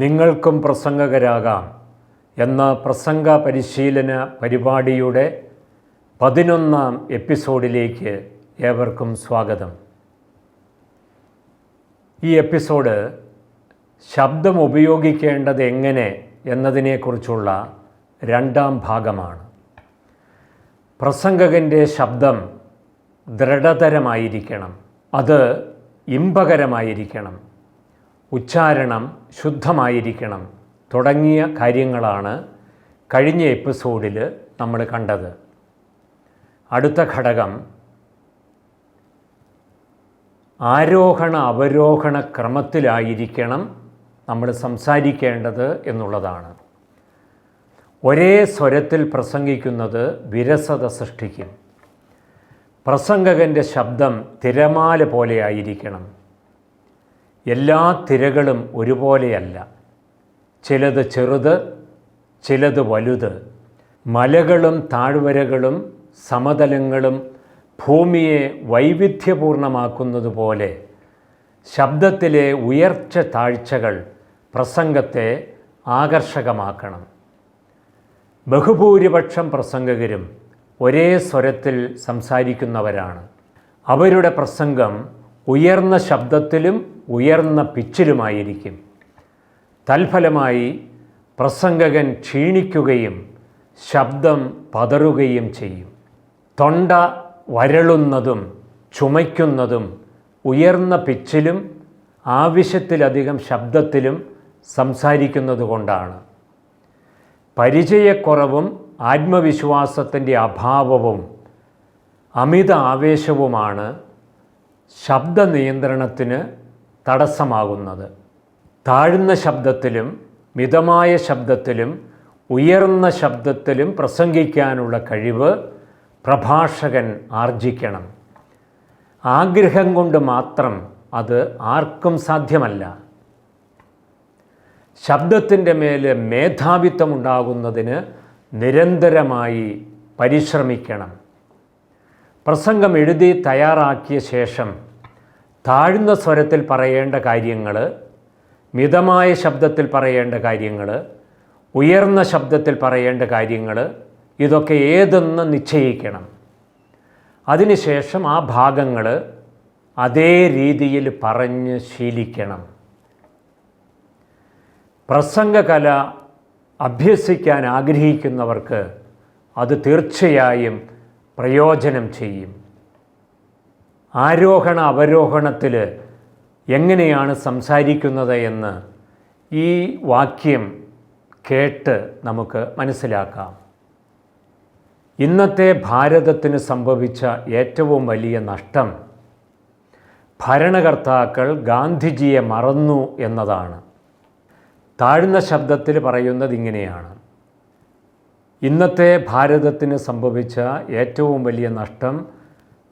നിങ്ങൾക്കും പ്രസംഗകരാകാം എന്ന പ്രസംഗ പരിശീലന പരിപാടിയുടെ പതിനൊന്നാം എപ്പിസോഡിലേക്ക് ഏവർക്കും സ്വാഗതം. ഈ എപ്പിസോഡ് ശബ്ദം ഉപയോഗിക്കേണ്ടത് എങ്ങനെ എന്നതിനെക്കുറിച്ചുള്ള രണ്ടാം ഭാഗമാണ്. പ്രസംഗകന്റെ ശബ്ദം ദൃഢതരമായിരിക്കണം. അത് ഇമ്പകരമായിരിക്കണം. ഉച്ചാരണം ശുദ്ധമായിരിക്കണം തുടങ്ങിയ കാര്യങ്ങളാണ് കഴിഞ്ഞ എപ്പിസോഡിൽ നമ്മൾ കണ്ടത്. അടുത്ത ഘടകം ആരോഹണ അവരോഹണ ക്രമത്തിലായിരിക്കണം നമ്മൾ സംസാരിക്കേണ്ടത് എന്നുള്ളതാണ്. ഒരേ സ്വരത്തിൽ പ്രസംഗിക്കുന്നത് വിരസത സൃഷ്ടിക്കും. പ്രസംഗകന്റെ ശബ്ദം തിരമാല പോലെയായിരിക്കണം എല്ലാ തിരകളും ഒരുപോലെയല്ല. ചിലത് ചെറുത് ചിലത് വലുത്. മലകളും താഴ്വരകളും സമതലങ്ങളും ഭൂമിയെ വൈവിധ്യപൂർണമാക്കുന്നത് പോലെ ശബ്ദത്തിലെ ഉയർച്ച താഴ്ചകൾ പ്രസംഗത്തെ ആകർഷകമാക്കണം. ബഹുഭൂരിപക്ഷം പ്രസംഗകരും ഒരേ സ്വരത്തിൽ സംസാരിക്കുന്നവരാണ്. അവരുടെ പ്രസംഗം ഉയർന്ന ശബ്ദത്തിലും ഉയർന്ന പിച്ചിലുമായിരിക്കും. തൽഫലമായി പ്രസംഗകൻ ക്ഷീണിക്കുകയും ശബ്ദം പതറുകയും ചെയ്യും. തൊണ്ട വരളുന്നതും ചുമയ്ക്കുന്നതും ഉയർന്ന പിച്ചിലും ആവശ്യത്തിലധികം ശബ്ദത്തിലും സംസാരിക്കുന്നതുകൊണ്ടാണ് പരിചയക്കുറവും ആത്മവിശ്വാസത്തിന്റെ അഭാവവും അമിത ആവേശവുമാണ് ശബ്ദ നിയന്ത്രണത്തിന് തടസ്സമാകുന്നത്. താഴ്ന്ന ശബ്ദത്തിലും മിതമായ ശബ്ദത്തിലും ഉയർന്ന ശബ്ദത്തിലും പ്രസംഗിക്കാനുള്ള കഴിവ് പ്രഭാഷകൻ ആർജിക്കണം. ആഗ്രഹം കൊണ്ട് മാത്രം അത് ആർക്കും സാധ്യമല്ല. ശബ്ദത്തിന്റെ മേൽ മേധാവിത്വമുണ്ടാകുന്നതിന് നിരന്തരമായി പരിശ്രമിക്കണം. പ്രസംഗം എഴുതി തയ്യാറാക്കിയ ശേഷം താഴ്ന്ന സ്വരത്തിൽ പറയേണ്ട കാര്യങ്ങൾ മിതമായ ശബ്ദത്തിൽ പറയേണ്ട കാര്യങ്ങൾ ഉയർന്ന ശബ്ദത്തിൽ പറയേണ്ട കാര്യങ്ങൾ ഇതൊക്കെ ഏതെന്ന് നിശ്ചയിക്കണം. അതിനുശേഷം ആ ഭാഗങ്ങൾ അതേ രീതിയിൽ പറഞ്ഞ് ശീലിക്കണം. പ്രസംഗകല അഭ്യസിക്കാൻ ആഗ്രഹിക്കുന്നവർക്ക് അത് തീർച്ചയായും പ്രയോജനം ചെയ്യും. ആരോഹണ അവരോഹണത്തിൽ എങ്ങനെയാണ് സംസാരിക്കുന്നത് എന്ന് ഈ വാക്യം കേട്ട് നമുക്ക് മനസ്സിലാക്കാം. ഇന്നത്തെ ഭാരതത്തിന് സംഭവിച്ച ഏറ്റവും വലിയ നഷ്ടം ഭരണകർത്താക്കൾ ഗാന്ധിജിയെ മറന്നു എന്നതാണ്. താഴ്ന്ന ശബ്ദത്തിൽ പറയുന്നത് ഇങ്ങനെയാണ്. ഇന്നത്തെ ഭാരതത്തിന് സംഭവിച്ച ഏറ്റവും വലിയ നഷ്ടം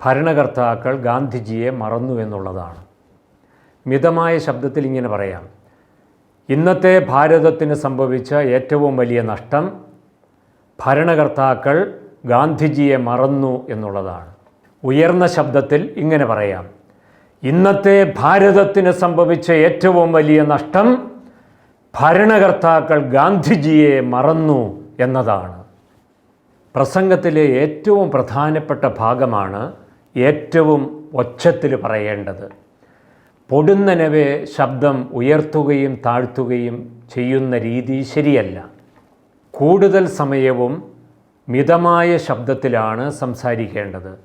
ഭരണകർത്താക്കൾ ഗാന്ധിജിയെ മറന്നു എന്നുള്ളതാണ്. മിതമായ ശബ്ദത്തിൽ ഇങ്ങനെ പറയാം. ഇന്നത്തെ ഭാരതത്തിന് സംഭവിച്ച ഏറ്റവും വലിയ നഷ്ടം ഭരണകർത്താക്കൾ ഗാന്ധിജിയെ മറന്നു എന്നുള്ളതാണ്. ഉയർന്ന ശബ്ദത്തിൽ ഇങ്ങനെ പറയാം. ഇന്നത്തെ ഭാരതത്തിന് സംഭവിച്ച ഏറ്റവും വലിയ നഷ്ടം ഭരണകർത്താക്കൾ ഗാന്ധിജിയെ മറന്നു എന്നതാണ്. പ്രസംഗത്തിലെ ഏറ്റവും പ്രധാനപ്പെട്ട ഭാഗമാണ് ഏറ്റവും ഒച്ചത്തിൽ പറയേണ്ടത്. പൊടുന്നനവെ ശബ്ദം ഉയർത്തുകയും താഴ്ത്തുകയും ചെയ്യുന്ന രീതി ശരിയല്ല. കൂടുതൽ സമയവും മിതമായ ശബ്ദത്തിലാണ് സംസാരിക്കേണ്ടത്.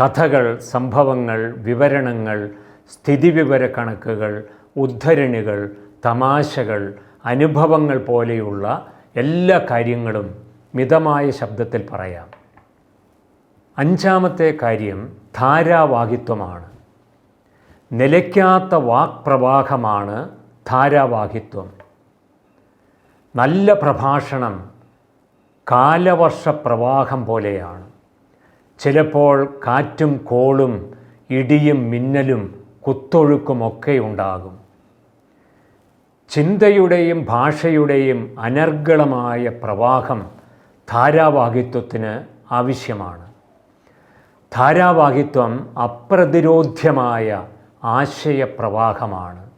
കഥകൾ സംഭവങ്ങൾ വിവരണങ്ങൾ സ്ഥിതിവിവര കണക്കുകൾ ഉദ്ധരണികൾ തമാശകൾ അനുഭവങ്ങൾ പോലെയുള്ള എല്ലാ കാര്യങ്ങളും മിതമായ ശബ്ദത്തിൽ പറയാം. അഞ്ചാമത്തെ കാര്യം ധാരാവാഹിത്വമാണ്. നിലയ്ക്കാത്ത വാക്പ്രവാഹമാണ് ധാരാവാഹിത്വം. നല്ല പ്രഭാഷണം കാലവർഷ പ്രവാഹം പോലെയാണ്. ചിലപ്പോൾ കാറ്റും കോളും ഇടിയും മിന്നലും കുത്തൊഴുക്കുമൊക്കെ ഉണ്ടാകും. ചിന്തയുടെയും ഭാഷയുടെയും അനർഗളമായ പ്രവാഹം ധാരാവാഹിത്വത്തിന് ആവശ്യമാണ്. ധാരാവാഹിത്വം അപ്രതിരോധ്യമായ ആശയപ്രവാഹമാണ്.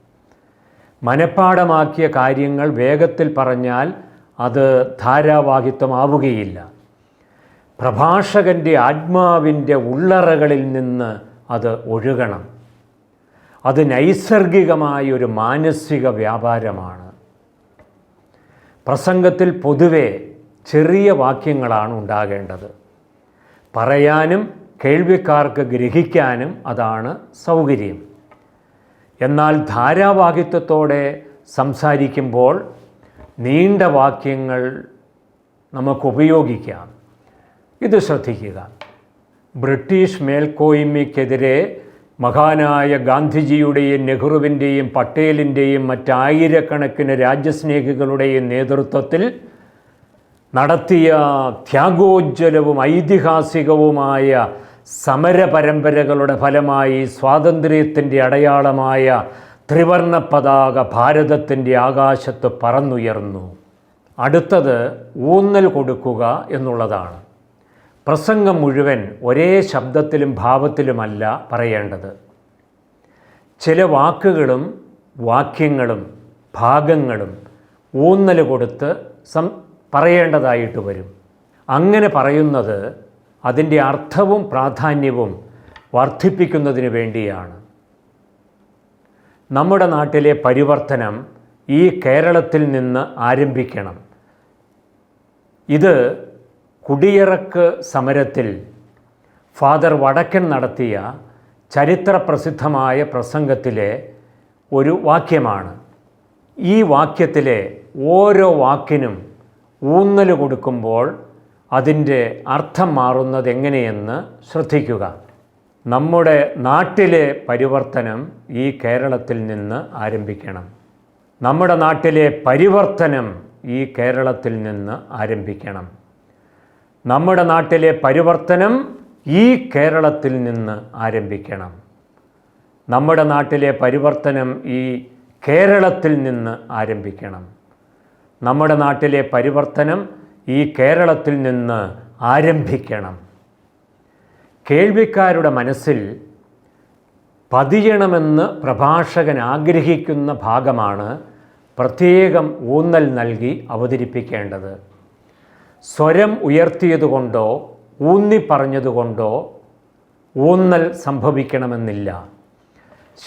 മനഃപ്പാടമാക്കിയ കാര്യങ്ങൾ വേഗത്തിൽ പറഞ്ഞാൽ അത് ധാരാവാഹിത്വമാവുകയില്ല. പ്രഭാഷകന്റെ ആത്മാവിന്റെ ഉള്ളറകളിൽ നിന്ന് അത് ഒഴുകണം. അത് നൈസർഗികമായ ഒരു മാനസിക വ്യാപാരമാണ്. പ്രസംഗത്തിൽ പൊതുവെ ചെറിയ വാക്യങ്ങളാണ് ഉണ്ടാകേണ്ടത്. പറയാനും കേൾവിക്കാർക്ക് ഗ്രഹിക്കാനും അതാണ് സൗകര്യം. എന്നാൽ ധാരാവാഹിത്വത്തോടെ സംസാരിക്കുമ്പോൾ നീണ്ട വാക്യങ്ങൾ നമുക്ക് ഉപയോഗിക്കാം ഇത് ശ്രദ്ധിക്കുക. ബ്രിട്ടീഷ് മേൽക്കോയ്മയ്ക്കെതിരെ മഹാനായ ഗാന്ധിജിയുടെയും നെഹ്റുവിന്റെയും പട്ടേലിന്റെയും മറ്റായിരക്കണക്കിന് രാജ്യസ്നേഹികളുടെയും നേതൃത്വത്തിൽ നടത്തിയ ത്യാഗോജ്വലവും ഐതിഹാസികവുമായ സമര പരമ്പരകളുടെ ഫലമായി സ്വാതന്ത്ര്യത്തിന്റെ അടയാളമായ ത്രിവർണ പതാക ഭാരതത്തിന്റെ ആകാശത്ത് പറന്നുയർന്നു. അടുത്തത് ഊന്നൽ കൊടുക്കുക എന്നുള്ളതാണ്. പ്രസംഗം മുഴുവൻ ഒരേ ശബ്ദത്തിലും ഭാവത്തിലുമല്ല പറയേണ്ടത്. ചില വാക്കുകളും വാക്യങ്ങളും ഭാഗങ്ങളും ഊന്നൽ കൊടുത്ത് സം പറയേണ്ടതായിട്ട് വരും. അങ്ങനെ പറയുന്നത് അതിന്റെ അർത്ഥവും പ്രാധാന്യവും വർദ്ധിപ്പിക്കുന്നതിന് വേണ്ടിയാണ്. നമ്മുടെ നാട്ടിലെ പരിവർത്തനം ഈ കേരളത്തിൽ നിന്ന് ആരംഭിക്കണം. ഇത് കുടിയിറക്ക് സമരത്തിൽ ഫാദർ വടക്കൻ നടത്തിയ ചരിത്ര പ്രസിദ്ധമായ പ്രസംഗത്തിലെ ഒരു വാക്യമാണ്. ഈ വാക്യത്തിലെ ഓരോ വാക്കിനും ഊന്നൽ കൊടുക്കുമ്പോൾ അതിന്റെ അർത്ഥം മാറുന്നത് എങ്ങനെയെന്ന് ശ്രദ്ധിക്കുക. നമ്മുടെ നാട്ടിലെ പരിവർത്തനം ഈ കേരളത്തിൽ നിന്ന് ആരംഭിക്കണം. നമ്മുടെ നാട്ടിലെ പരിവർത്തനം ഈ കേരളത്തിൽ നിന്ന് ആരംഭിക്കണം. നമ്മുടെ നാട്ടിലെ പരിവർത്തനം ഈ കേരളത്തിൽ നിന്ന് ആരംഭിക്കണം. നമ്മുടെ നാട്ടിലെ പരിവർത്തനം ഈ കേരളത്തിൽ നിന്ന് ആരംഭിക്കണം. നമ്മുടെ നാട്ടിലെ പരിവർത്തനം ഈ കേരളത്തിൽ നിന്ന് ആരംഭിക്കണം. കേൾവിക്കാരുടെ മനസ്സിൽ പതിയണമെന്ന് പ്രഭാഷകൻ ആഗ്രഹിക്കുന്ന ഭാഗമാണ് പ്രത്യേകം ഊന്നൽ നൽകി അവതരിപ്പിക്കേണ്ടത്. സ്വരം ഉയർത്തിയതുകൊണ്ടോ ഊന്നി പറഞ്ഞതുകൊണ്ടോ ഊന്നൽ സംഭവിക്കണമെന്നില്ല.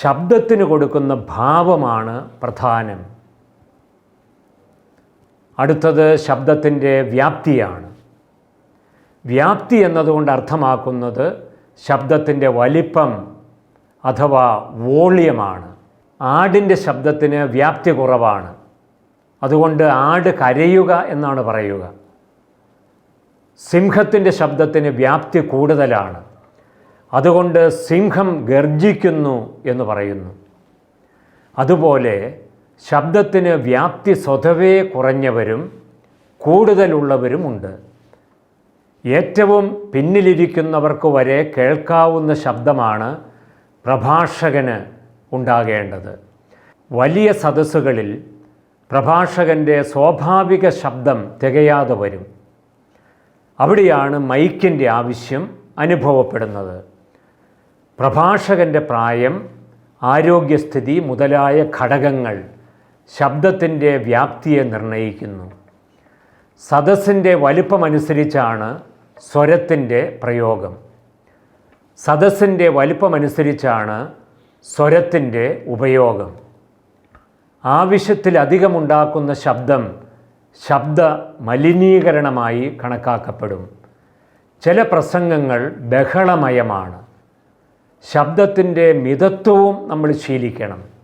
ശബ്ദത്തിന് കൊടുക്കുന്ന ഭാവമാണ് പ്രധാനം. അടുത്തത് ശബ്ദത്തിന്റെ വ്യാപ്തിയാണ്. വ്യാപ്തി എന്നതുകൊണ്ട് അർത്ഥമാക്കുന്നത് ശബ്ദത്തിന്റെ വലിപ്പം അഥവാ വോളിയമാണ്. ആടിന്റെ ശബ്ദത്തിന് വ്യാപ്തി കുറവാണ്. അതുകൊണ്ട് ആട് കരയുക എന്നാണ് പറയുക. സിംഹത്തിന്റെ ശബ്ദത്തിന് വ്യാപ്തി കൂടുതലാണ്. അതുകൊണ്ട് സിംഹം ഗർജിക്കുന്നു എന്ന് പറയുന്നു. അതുപോലെ ശബ്ദത്തിന് വ്യാപ്തി സ്വതവേ കുറഞ്ഞവരും കൂടുതലുള്ളവരുമുണ്ട് ഏറ്റവും പിന്നിലിരിക്കുന്നവർക്ക് വരെ കേൾക്കാവുന്ന ശബ്ദമാണ് പ്രഭാഷകന് ഉണ്ടാകേണ്ടത്. വലിയ സദസ്സുകളിൽ പ്രഭാഷകന്റെ സ്വാഭാവിക ശബ്ദം തികയാതെ വരും. അവിടെയാണ് മൈക്കിന്റെ ആവശ്യം അനുഭവപ്പെടുന്നത്. പ്രഭാഷകന്റെ പ്രായം ആരോഗ്യസ്ഥിതി മുതലായ ഘടകങ്ങൾ ശബ്ദത്തിന്റെ വ്യാപ്തിയെ നിർണയിക്കുന്നു. സദസ്സിന്റെ വലിപ്പമനുസരിച്ചാണ് സ്വരത്തിന്റെ പ്രയോഗം. സദസ്സിന്റെ വലിപ്പമനുസരിച്ചാണ് സ്വരത്തിന്റെ ഉപയോഗം. ആവശ്യത്തിലധികമുണ്ടാക്കുന്ന ശബ്ദം ശബ്ദ മലിനീകരണമായി കണക്കാക്കപ്പെടും. ചില പ്രസംഗങ്ങൾ ബഹളമയമാണ്. ശബ്ദത്തിന്റെ മിതത്വവും നമ്മൾ ശീലിക്കണം.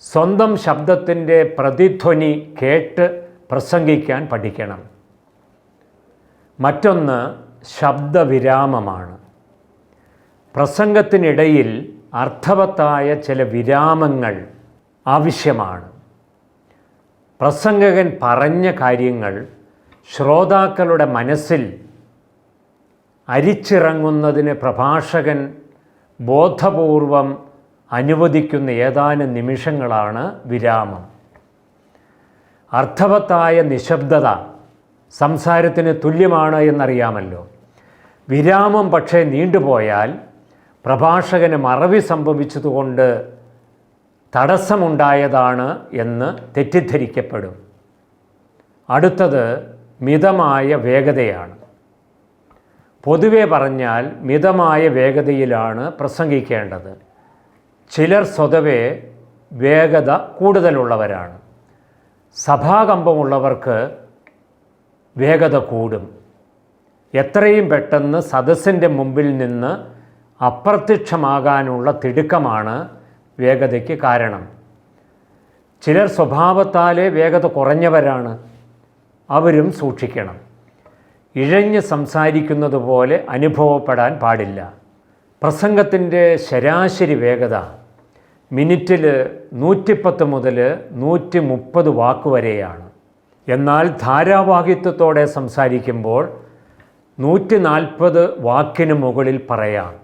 സ്വന്തം ശബ്ദത്തിന്റെ പ്രതിധ്വനി കേട്ട് പ്രസംഗിക്കാൻ പഠിക്കണം. മറ്റൊന്ന് ശബ്ദവിരാമമാണ്. പ്രസംഗത്തിനിടയിൽ അർത്ഥവത്തായ ചില വിരാമങ്ങൾ ആവശ്യമാണ്. പ്രസംഗകൻ പറഞ്ഞ കാര്യങ്ങൾ ശ്രോതാക്കളുടെ മനസ്സിൽ അരിച്ചിറങ്ങുന്നതിന് പ്രഭാഷകൻ ബോധപൂർവം അനുവദിക്കുന്ന ഏതാനും നിമിഷങ്ങളാണ് വിരാമം. അർത്ഥവത്തായ നിശബ്ദത സംസാരത്തിന് തുല്യമാണ് എന്നറിയാമല്ലോ. വിരാമം പക്ഷേ നീണ്ടുപോയാൽ പ്രഭാഷകന് മറവി സംഭവിച്ചതുകൊണ്ട് തടസ്സമുണ്ടായതാണ് എന്ന് തെറ്റിദ്ധരിക്കപ്പെടും. അടുത്തത് മിതമായ വേഗതയാണ്. പൊതുവെ പറഞ്ഞാൽ മിതമായ വേഗതയിലാണ് പ്രസംഗിക്കേണ്ടത്. ചിലർ സ്വതവേ വേഗത കൂടുതലുള്ളവരാണ്. സഭാകമ്പമുള്ളവർക്ക് വേഗത കൂടും. എത്രയും പെട്ടെന്ന് സദസ്സിന്റെ മുമ്പിൽ നിന്ന് അപ്രത്യക്ഷമാകാനുള്ള തിടുക്കമാണ് വേഗതയ്ക്ക് കാരണം. ചിലർ സ്വഭാവത്താലേ വേഗത കുറഞ്ഞവരാണ്. അവരും സൂക്ഷിക്കണം. ഇഴഞ്ഞ് സംസാരിക്കുന്നത് പോലെ അനുഭവപ്പെടാൻ പാടില്ല. പ്രസംഗത്തിന്റെ ശരാശരി വേഗത മിനിറ്റിൽ നൂറ്റിപ്പത്ത് മുതൽ നൂറ്റി മുപ്പത് വാക്ക് വരെയാണ് എന്നാൽ ധാരാവാഹിത്വത്തോടെ സംസാരിക്കുമ്പോൾ നൂറ്റി നാൽപ്പത് വാക്കിന് മുകളിൽ പറയാം.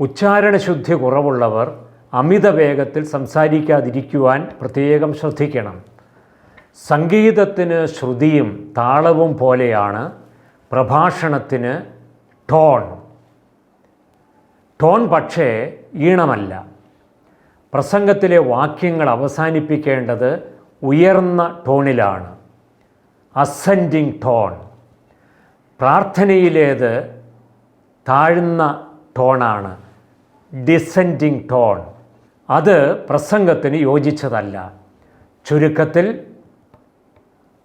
ഉച്ചാരണ ശുദ്ധി കുറവുള്ളവർ അമിത വേഗത്തിൽ സംസാരിക്കാതിരിക്കുവാൻ പ്രത്യേകം ശ്രദ്ധിക്കണം. സംഗീതത്തിന് ശ്രുതിയും താളവും പോലെയാണ് പ്രഭാഷണത്തിന് ടോൺ. ടോൺ പക്ഷേ ഈണമല്ല. പ്രസംഗത്തിലെ വാക്യങ്ങൾ അവസാനിപ്പിക്കേണ്ടത് ഉയർന്ന ടോണിലാണ്. Ascending tone. പ്രാർത്ഥനയിലേത് താഴ്ന്ന ടോണാണ്. Descending tone. അത് പ്രസംഗത്തിന് യോജിച്ചതല്ല. ചുരുക്കത്തിൽ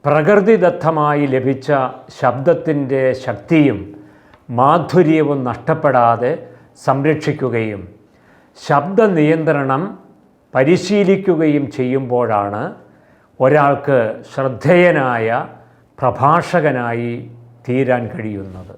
പ്രകൃതിദത്തമായി ലഭിച്ച ശബ്ദത്തിന്റെ ശക്തിയും മാധുര്യവും നഷ്ടപ്പെടാതെ സംരക്ഷിക്കുകയും ശബ്ദ നിയന്ത്രണം പരിശീലിക്കുകയും ചെയ്യുമ്പോഴാണ് ഒരാൾക്ക് ശ്രദ്ധേയനായ പ്രഭാഷകനായി തീരാൻ കഴിയുന്നത്.